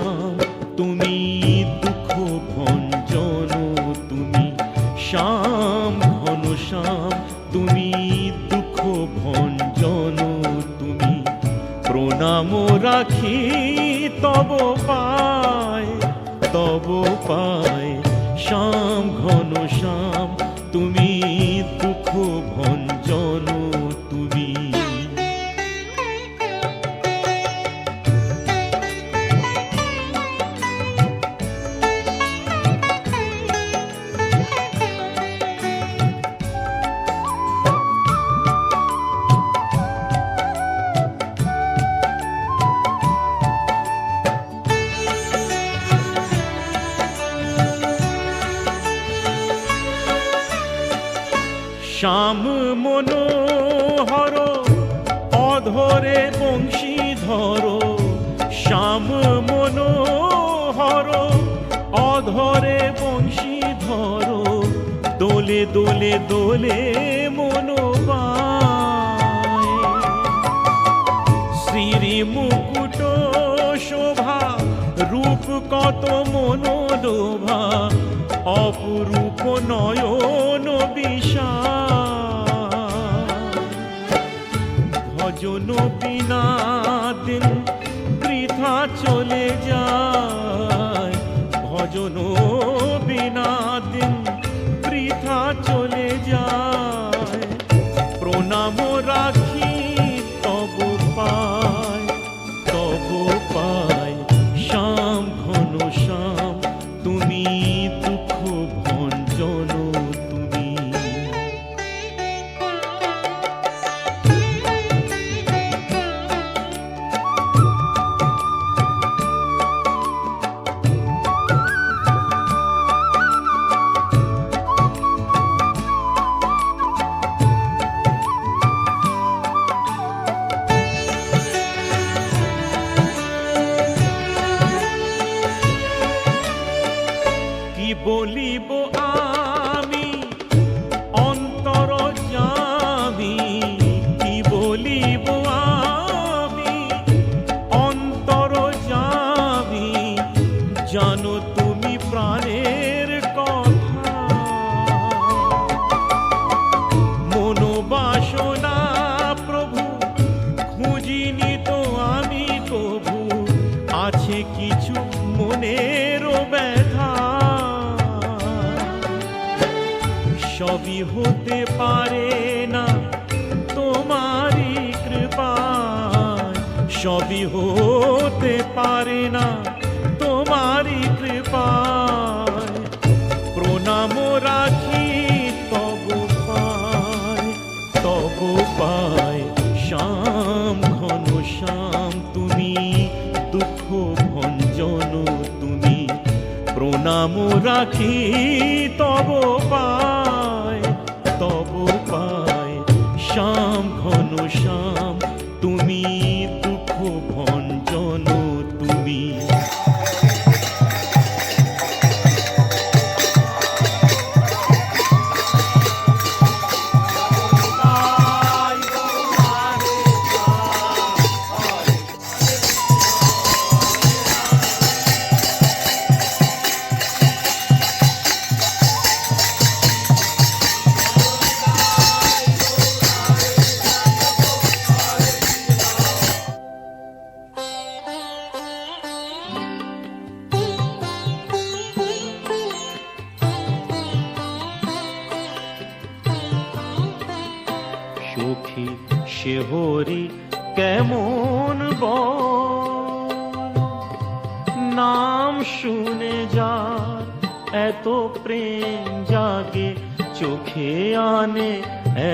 শ্যাম তুমি দুঃখ ভঞ্জন, তুমি শ্যাম ঘন শ্যাম, তুমি দুঃখ ভঞ্জন, তুমি প্রণাম রাখি, তব পায় তব পায় শ্যাম ঘন শ্যাম, তুমি দুঃখ ভঞ্জন। শ্যাম মনোহর, অধরে বংশীধর। শ্যাম মনোহর, অধরে বংশীধর। দোলে দোলে দোলে মনোবায়। মুকুট শোভা, রূপ কত মনোলোভা, অপরূপ নয়ন বিষা ভজন বিনা দিন বৃথা চলে যায়। ভজন বিনা দিন কি বলিব আমি হতে পারে না। তোমারই কৃপায় সবই হতে পারে না। তোমারই কৃপায় প্রণাম রাখি, তব পায় তব পায়। শ্যাম ঘন শ্যাম, তুমি দুঃখ ভঞ্জন, তুমি প্রণাম রাখি, তব পায়। বল নাম শুনে যার এত প্রেম জাগে, চোখে আনে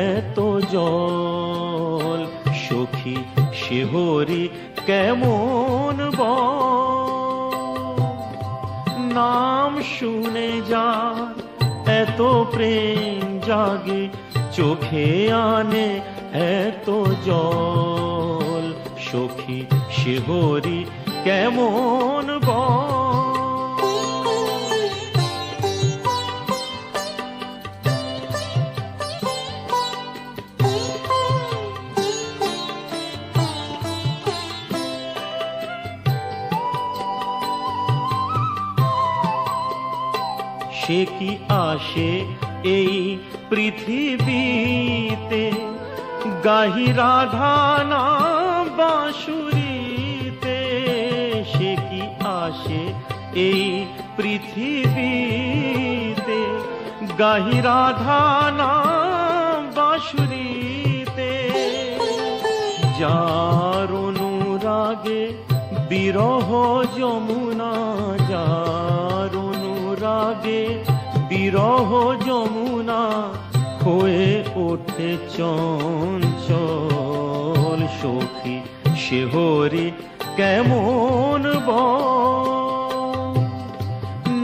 এত জল। সখী শেহরি কেমন নাম শুনে যা এত প্রেম জাগে, চোখে আনে এত জল। সখী সে কেমন বল সে কি আসে এই পৃথিবীতে? গাহি রাধানা বাঁশুরিতে সে কি আসে এই পৃথিবীতে? গাহি রাধা নাম বাঁশুরিতে। যার অনুরাগে বিরহ যমুনা, যার অনুরাগে বিরহ যমুনা হয়ে ওঠে চঞ্চল সখী। শেহরি কেমন ব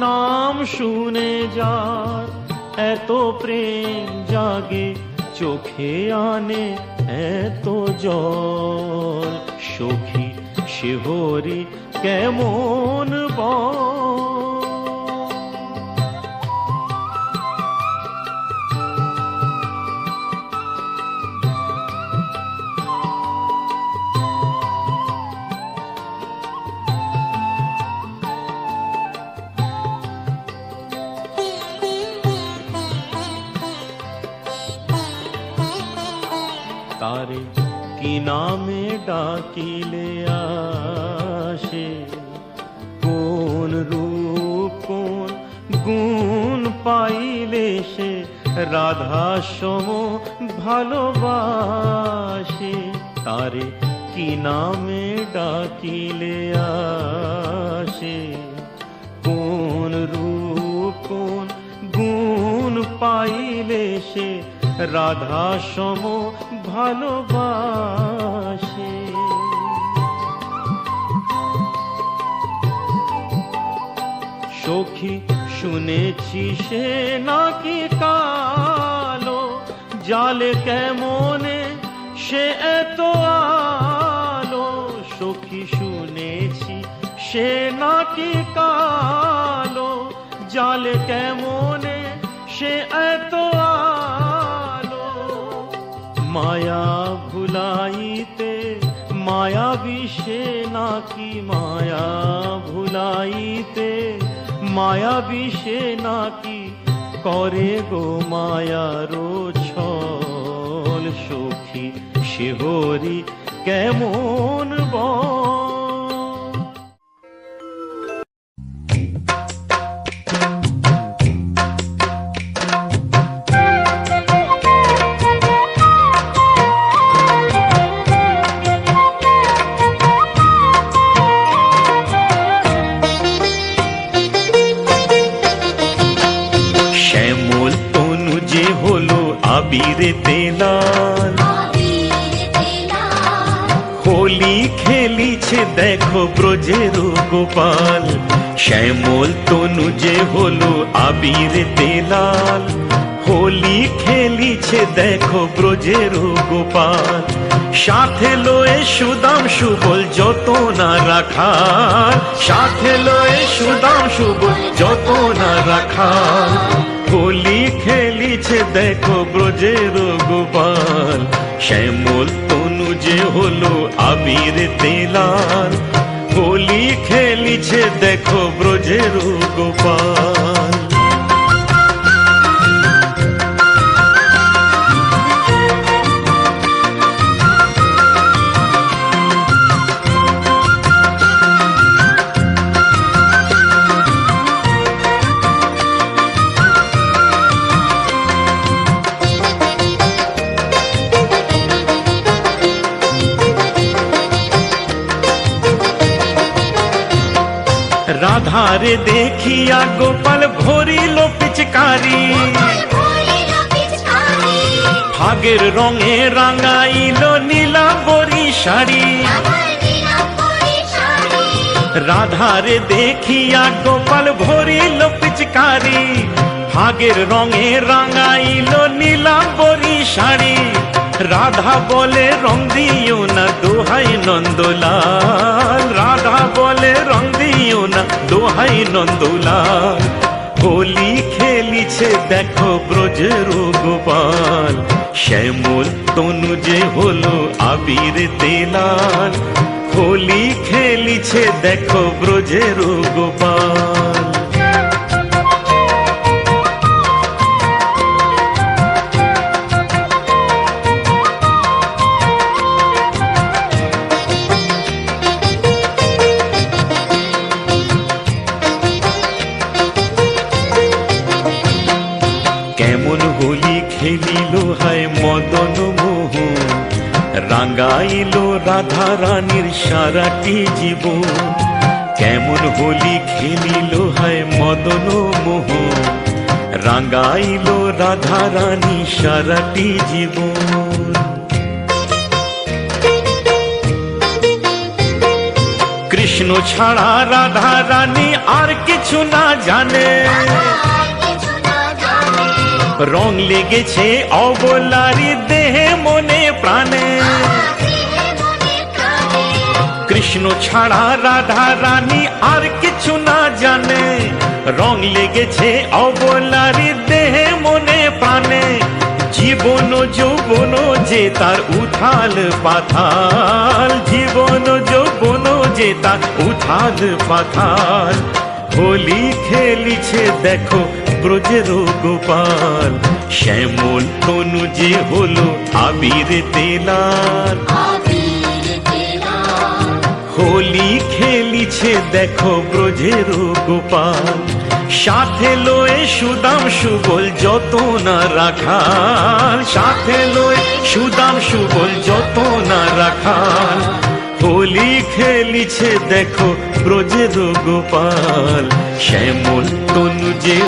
নাম শুনে যার এত প্রেম জাগে, চোখে আনে এত জল। সখী শিহরি কেমন বল ডাকিলে আসে কোন রূপ, কোন গুণ পাইলে সে রাধা সম ভালোবাসে? তারে কি নামে ডাকিলে আসে? কোন রূপ, কোন গুণ পাইলে সে রাধা সম ভালোবাসে? সখী শুনেছি সে নাকি কালো। জালে কেমনে সে এত আলো? সখী শুনেছি সে নাকি কালো। জালে কেমনে সে এত আলো? মায়া ভুলাইতে মায়া বিষে নাকি? মায়া ভুলাইতে মায়া বিষে নাকি করে গো মায়ার ছল সখী শিহরি কেমন বল? আবিরে তেলাল হোলি খেলিছে, দেখো ব্রজের গোপাল শ্যামল তনু যে হলো আবির তেলাল। হোলি খেলিছে, দেখো ব্রজের গোপাল সাথে লয়ে সুদাম সুবল যত না রাখার সাথে লয়ে সুদাম সুবল যত না রাখার হোলি খেলিছে দেখো ব্রজের গোপাল শ্যামল তনু যে হলো আবির তেলাল হোলি খেলিছে দেখো ব্রজের গোপাল রাধারে দেখিয়া গোপাল ভরিল পিচকারি। ভাগের রঙে রাঙাইল নীলাম্বরী শাড়ি। রাধারে দেখিয়া গোপাল ভরিল পিচকারি। ভাগের রঙে রাঙাইল নীলাম্বরী শাড়ি। রাধা বলে, রং দিও না দোহাই নন্দলাল। রাধা বলে, রং দিও না দোহাই নন্দলাল হোলি খেলিছে, দেখো ব্রজের গোপাল শ্যামল তনু যে হলো আবির তেলাল। হোলি খেলিছে, দেখো ব্রজের গোপাল মদন মোহ। রাঙ্গাইল রাধা রানীর সারাটি জীবন। কেমন হোলি খেলিল হায় মদন মোহ। রাঙ্গাইল রাধা রানী সারাটি জীবন। কৃষ্ণ ছাড়া রাধা রানী আর কিছু না জানে। রং লেগেছে অবলারি দেহে মনে প্রাণে। কৃষ্ণ ছাড়া রাধা রানী আর কিছু না জানে। রং লেগেছে অবলারি দেহে মনে প্রাণে। জীবন যৌবন যে তার উথাল পাথাল। জীবন যৌবন যে তার উথাল পাথাল। হোলি খেলিছে দেখো ব্রজের গোপাল শ্যামল তনু যে হলো আবির তেলার হোলি খেলিছে দেখো ব্রজের গোপাল সাথে লয়ে সুদাম সুবল যত না রাখাল। সাথে লয়ে সুদাম সুবল যত না রাখাল। হোলি খেলিছে দেখো ব্রজের গোপাল শ্যামল তনু যে